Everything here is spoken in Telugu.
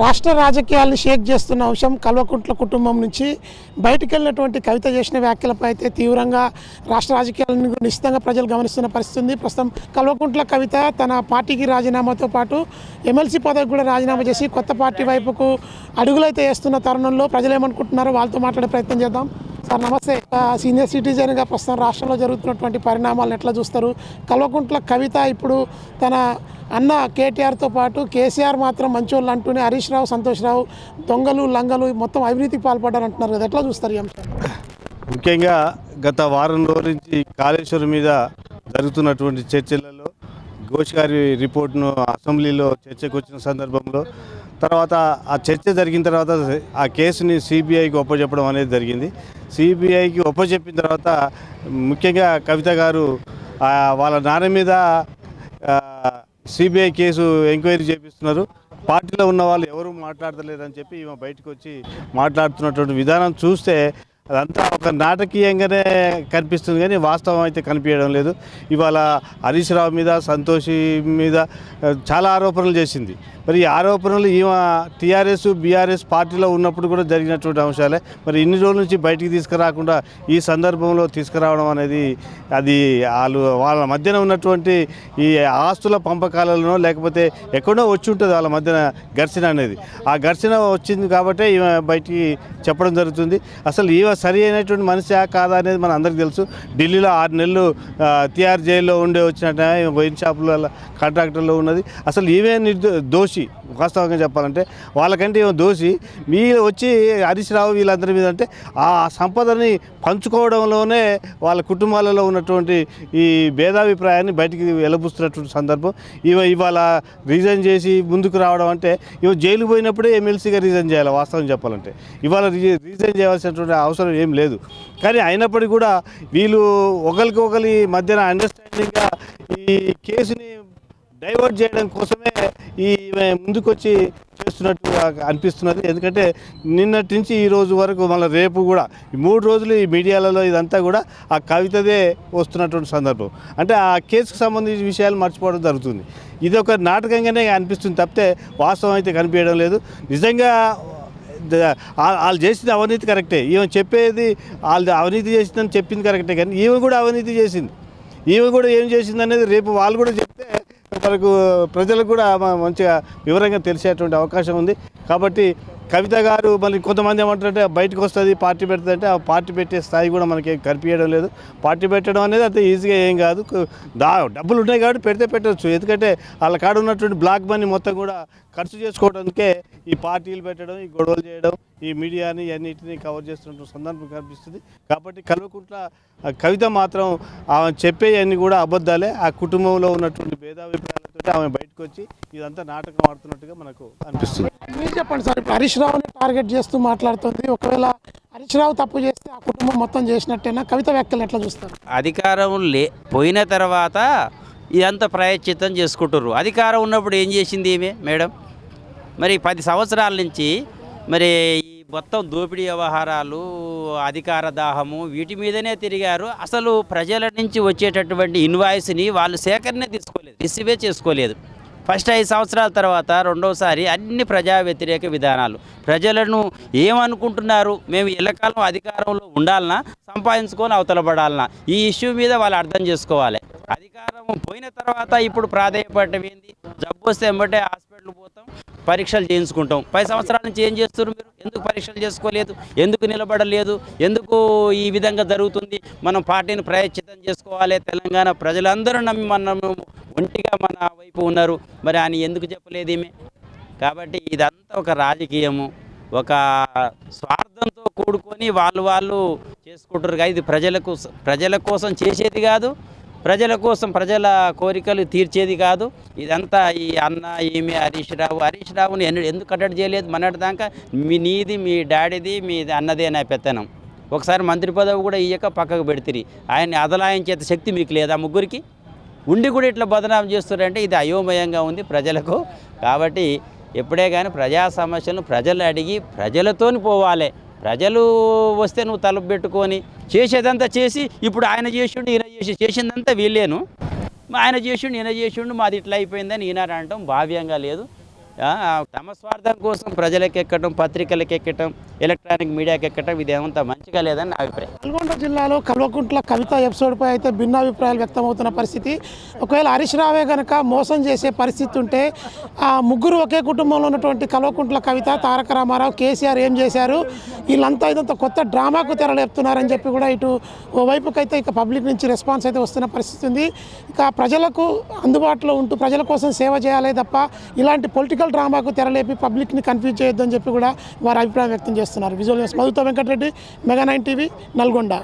రాష్ట్ర రాజకీయాలను షేక్ చేస్తున్న అంశం కల్వకుంట్ల కుటుంబం నుంచి బయటకు వెళ్ళినటువంటి కవిత చేసిన వ్యాఖ్యలపై అయితే తీవ్రంగా రాష్ట్ర రాజకీయాలను నిశ్చితంగా ప్రజలు గమనిస్తున్న పరిస్థితి ఉంది. ప్రస్తుతం కల్వకుంట్ల కవిత తన పార్టీకి రాజీనామాతో పాటు ఎమ్మెల్సీ పదవికి కూడా రాజీనామా చేసి కొత్త పార్టీ వైపుకు అడుగులైతే వేస్తున్న తరుణంలో ప్రజలు ఏమనుకుంటున్నారో వాళ్ళతో మాట్లాడే ప్రయత్నం చేద్దాం. సార్ నమస్తే సీనియర్ సిటిజన్గా ప్రస్తుతం రాష్ట్రంలో జరుగుతున్నటువంటి పరిణామాలను ఎట్లా చూస్తారు? కల్వకుంట్ల కవిత ఇప్పుడు తన అన్న కేటీఆర్తో పాటు కేసీఆర్ మాత్రం మంచోళ్ళు అంటూనే హరీష్ రావు సంతోష్ రావు దొంగలు లంగలు మొత్తం అవినీతికి పాల్పడ్డారు అంటున్నారు కదా. ఎట్లా చూస్తారు ఈ అంశం? ముఖ్యంగా గత వారం రోజుల నుంచి కాళేశ్వరం మీద జరుగుతున్నటువంటి చర్చలలో ఘోష్ గారి రిపోర్ట్ను అసెంబ్లీలో చర్చకు వచ్చిన సందర్భంలో తర్వాత ఆ చర్చ జరిగిన తర్వాత ఆ కేసుని సిబిఐకి ఒప్పచెప్పడం అనేది జరిగింది. సిబిఐకి ఒప్పచెప్పిన తర్వాత ముఖ్యంగా కవిత గారు వాళ్ళ నాన్న మీద సిబిఐ కేసు ఎంక్వైరీ చేపిస్తున్నారు. పార్టీలో ఉన్న వాళ్ళు ఎవరు మాట్లాడతలేదని చెప్పి ఈమె బయటకు వచ్చి మాట్లాడుతున్నటువంటి విధానం చూస్తే అదంతా ఒక నాటకీయంగానే కనిపిస్తుంది కానీ వాస్తవం అయితే కనిపించడం లేదు. ఇవాళ హరీష్ రావు మీద సంతోషి మీద చాలా ఆరోపణలు చేసింది. మరి ఈ ఆరోపణలు ఈమె టీఆర్ఎస్ బీఆర్ఎస్ పార్టీలో ఉన్నప్పుడు కూడా జరిగినటువంటి అంశాలే. మరి ఇన్ని రోజుల నుంచి బయటికి తీసుకురాకుండా ఈ సందర్భంలో తీసుకురావడం అనేది అది వాళ్ళు వాళ్ళ మధ్యన ఉన్నటువంటి ఈ ఆస్తుల పంపకాలలోనో లేకపోతే ఎక్కడో వచ్చి ఉంటుంది వాళ్ళ మధ్యన ఘర్షణ అనేది. ఆ ఘర్షణ వచ్చింది కాబట్టి ఈమె బయటికి చెప్పడం జరుగుతుంది. అసలు ఈమె సరి అయినటువంటి మనిషి కాదా అనేది మన అందరికీ తెలుసు. ఢిల్లీలో ఆరు నెలలు టీఆర్ జైల్లో ఉండే వచ్చినట్టు వైన్ షాపుల కాంట్రాక్టర్లో ఉన్నది. అసలు ఈవే నిర్దో దోషి. వాస్తవంగా చెప్పాలంటే వాళ్ళకంటే ఏమో దోషి. మీరు వచ్చి హరీష్ రావు వీళ్ళందరి మీద అంటే ఆ సంపదని పంచుకోవడంలోనే వాళ్ళ కుటుంబాలలో ఉన్నటువంటి ఈ భేదాభిప్రాయాన్ని బయటికి వెలబుస్తున్నటువంటి సందర్భం. ఇవ ఇవాళ రీజైన్ చేసి ముందుకు రావడం అంటే ఇవ జైలు పోయినప్పుడే ఎమ్మెల్సీగా రీజన్ చేయాలి వాస్తవం చెప్పాలంటే. ఇవాళ రీజన్ రీజైన్ చేయాల్సినటువంటి అవసరం ఏం లేదు. కానీ అయినప్పటికీ కూడా వీళ్ళు ఒకరికి ఒకరి మధ్యన అండర్స్టాండింగ్గా ఈ కేసుని డైవర్ట్ చేయడం కోసమే ఈ ఈమె ముందుకొచ్చి చేస్తున్నట్టు అనిపిస్తున్నది. ఎందుకంటే నిన్నటి నుంచి ఈ రోజు వరకు మళ్ళీ రేపు కూడా ఈ మూడు రోజులు ఈ మీడియాలలో ఇదంతా కూడా ఆ కవితదే వస్తున్నటువంటి సందర్భం. అంటే ఆ కేసుకు సంబంధించిన విషయాలు మర్చిపోవడం జరుగుతుంది. ఇది ఒక నాటకంగానే అనిపిస్తుంది తప్పితే వాస్తవం అయితే కనిపించడం లేదు. నిజంగా వాళ్ళు చేసింది అవినీతి కరెక్టే. ఈమె చెప్పేది వాళ్ళు అవినీతి చేసిందని చెప్పింది కరెక్టే కానీ ఈమె కూడా అవినీతి చేసింది. ఈమె కూడా ఏం చేసింది అనేది రేపు వాళ్ళు కూడా చెప్తే మనకు ప్రజలకు కూడా మంచిగా వివరంగా తెలిసేటువంటి అవకాశం ఉంది. కాబట్టి కవిత గారు మళ్ళీ కొంతమంది ఏమంటారంటే బయటకు వస్తుంది పార్టీ పెడుతుందంటే ఆ పార్టీ పెట్టే స్థాయి కూడా మనకి కనిపించడం లేదు. పార్టీ పెట్టడం అనేది అంత ఈజీగా ఏం కాదు. దా డబ్బులు ఉన్నాయి కాబట్టి పెడితే పెట్టవచ్చు ఎందుకంటే వాళ్ళ కాడ ఉన్నటువంటి బ్లాక్ మనీ మొత్తం కూడా ఖర్చు చేసుకోవడానికే ఈ పార్టీలు పెట్టడం ఈ గొడవలు చేయడం ఈ మీడియాని అన్నిటిని కవర్ చేస్తున్న సందర్భం కనిపిస్తుంది. కాబట్టి కల్వకుంట్ల ఆ కవిత మాత్రం ఆమె చెప్పేవన్నీ కూడా అబద్ధాలే. ఆ కుటుంబంలో ఉన్నటువంటి ఆమె బయటకు వచ్చి ఇదంతా నాటకం ఆడుతున్నట్టుగా మనకు అనిపిస్తుంది. మీరు చెప్పండి సార్ ఇప్పుడు హరీష్ రావుని టార్గెట్ చేస్తూ మాట్లాడుతుంది. ఒకవేళ హరీష్ రావు తప్పు చేస్తే ఆ కుటుంబం మొత్తం చేసినట్టేనా? కవిత వ్యాఖ్యలు ఎట్లా చూస్తారు? అధికారం లే పోయిన తర్వాత ఇదంతా ప్రాయశ్చిత్తం చేసుకుంటారు అధికారం ఉన్నప్పుడు ఏం చేసింది ఈమె మేడం? మరి పది సంవత్సరాల నుంచి మరి మొత్తం దోపిడీ వ్యవహారాలు అధికార దాహము వీటి మీదనే తిరిగారు. అసలు ప్రజల నుంచి వచ్చేటటువంటి ఇన్వాయిస్ని వాళ్ళు సేకరణ తీసుకోలేదు రిసీవే చేసుకోలేదు. ఫస్ట్ ఐదు సంవత్సరాల తర్వాత రెండవసారి అన్ని ప్రజా వ్యతిరేక విధానాలు. ప్రజలను ఏమనుకుంటున్నారు? మేము ఎల్లకాలం అధికారంలో ఉండాలనా? సంపాదించుకొని అవతలపడాలన్నా ఈ ఇష్యూ మీద వాళ్ళు అర్థం చేసుకోవాలి. అధికారం పోయిన తర్వాత ఇప్పుడు ప్రాధాన్యపడటం ఏంది? జబ్బు వస్తే ఎంబటే హాస్పిటల్ పరీక్షలు చేయించుకుంటాం. పై సంవత్సరాల నుంచి ఏం చేస్తున్నారు మీరు? ఎందుకు పరీక్షలు చేసుకోలేదు? ఎందుకు నిలబడలేదు? ఎందుకు ఈ విధంగా జరుగుతుంది? మనం పార్టీని ప్రయత్నం చేసుకోవాలి. తెలంగాణ ప్రజలందరూ నమ్మి మనం ఒంటిగా మన వైపు ఉన్నారు. మరి ఆయన ఎందుకు చెప్పలేదు ఈమె? కాబట్టి ఇదంతా ఒక రాజకీయము. ఒక స్వార్థంతో కూడుకొని వాళ్ళు వాళ్ళు చేసుకుంటారు కానీ ఇది ప్రజలకు ప్రజల కోసం చేసేది కాదు. ప్రజల కోసం ప్రజల కోరికలు తీర్చేది కాదు. ఇదంతా ఈ అన్న ఈమె హరీష్ రావు. హరీష్ రావుని ఎన్ని- ఎందుకు కట్టడి చేయలేదు? మొన్నటి దాకా మీ నీది మీ డాడీది మీ అన్నదే నా పెత్తనం. ఒకసారి మంత్రి పదవి కూడా ఇయ్యక పక్కకు పెడితిరి. ఆయన అదలాయించేత శక్తి మీకు లేదా ముగ్గురికి? ఉండి కూడా ఇట్లా బదనాం చేస్తున్నారంటే ఇది అయోమయంగా ఉంది ప్రజలకు. కాబట్టి ఎప్పుడే కానీ ప్రజా సమస్యలను ప్రజలు అడిగి ప్రజలతోని పోవాలి. ప్రజలు వస్తే నువ్వు తలుపు పెట్టుకొని చేసేదంతా చేసి ఇప్పుడు ఆయన చేసిండు ఈయన చేసి చేసిందంతా వీళ్ళేను. ఆయన చేసిండు ఈయన చేసిండు మాది ఇట్లా అయిపోయిందని ఈనాడు అనటం భావ్యంగా లేదు. తమ స్వార్థం కోసం ప్రజలకు ఎక్కడం పత్రికలకు ఎక్కటం ఎలక్ట్రానిక్ మీడియాకి ఎక్కటం ఇది మంచిగా లేదని నా అభిప్రాయం. నల్గొండ జిల్లాలో కల్వకుంట్ల కవిత ఎపిసోడ్పై అయితే భిన్నాభిప్రాయాలు వ్యక్తమవుతున్న పరిస్థితి. ఒకవేళ హరీష్ రావే కనుక మోసం చేసే పరిస్థితి ఉంటే ఆ ముగ్గురు ఒకే కుటుంబంలో ఉన్నటువంటి కల్వకుంట్ల కవిత తారక రామారావు కేసీఆర్ ఏం చేశారు? వీళ్ళంతా ఇదంతా కొత్త డ్రామాకు తెరలేపుతున్నారని చెప్పి కూడా ఇటు ఓవైపుకైతే ఇక పబ్లిక్ నుంచి రెస్పాన్స్ అయితే వస్తున్న పరిస్థితి ఉంది. ఇక ప్రజలకు అందుబాటులో ఉంటూ ప్రజల కోసం సేవ చేయాలి తప్ప ఇలాంటి పొలిటికల్ డ్రామాకు తెరలేపి పబ్లిక్ని కన్ఫ్యూజ్ చేయొద్దని చెప్పి కూడా వారు అభిప్రాయం వ్యక్తం చేస్తున్నారు. Visual మధుతో Venkatareddy mega nine TV Nalgonda.